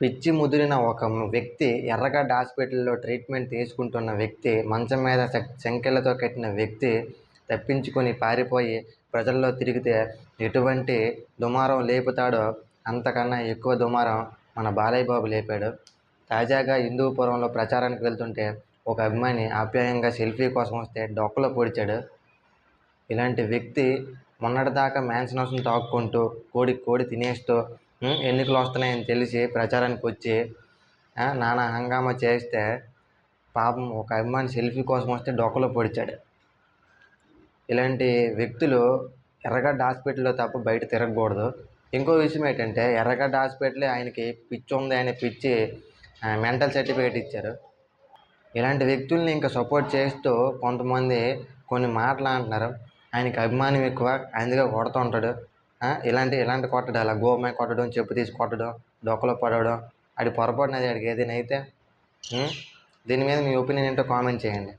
పిచ్చి ముదిరిన ఒక వ్యక్తి ఎర్రగడ్డ హాస్పిటల్లో ట్రీట్మెంట్ తీసుకుంటున్న వ్యక్తి మంచం మీద సంకెళ్ళతో కట్టిన వ్యక్తి తప్పించుకొని పారిపోయి ప్రజల్లో తిరిగితే ఎటువంటి దుమారం లేపుతాడో అంతకన్నా ఎక్కువ దుమారం మన బాలయ్య బాబు లేపాడు. తాజాగా హిందూపురంలో ప్రచారానికి వెళ్తుంటే ఒక అభిమాని ఆప్యాయంగా సెల్ఫీ కోసం వస్తే డొక్కలో పొడిచాడు. ఇలాంటి వ్యక్తి మొన్నటిదాకా మ్యాన్షన్ హౌస్ని తాక్కుంటూ కోడి కోడి తినేస్తూ ఎన్నికలు వస్తున్నాయని తెలిసి ప్రచారానికి వచ్చి నానా హంగామా చేస్తే పాపం ఒక అభిమాని సెల్ఫీ కోసం వస్తే డొక్కలో పొడిచాడు. ఇలాంటి వ్యక్తులు ఎర్రగడ్డ హాస్పిటల్లో తప్ప బయట తిరగకూడదు. ఇంకో విషయం ఏంటంటే ఎర్రగడ్డ హాస్పిటలే ఆయనకి పిచ్చి ఉంది ఆయన పిచ్చి మెంటల్ సర్టిఫికేట్ ఇచ్చారు. ఇలాంటి వ్యక్తుల్ని ఇంకా సపోర్ట్ చేస్తూ కొంతమంది కొన్ని మాటలు అంటున్నారు. ఆయనకి అభిమానం ఎక్కువ అందుకే కొడుతూ ఉంటాడు. ఇలాంటి ఇలాంటి కొట్టడం అలా గోమాయ కొట్టడం చెప్పు తీసి కొట్టడం డొక్కలో పడవడం అది పొరపాటునది అడిగి ఏదైనా అయితే దీని మీద మీ ఒపీనియన్ ఏంటో కామెంట్ చేయండి.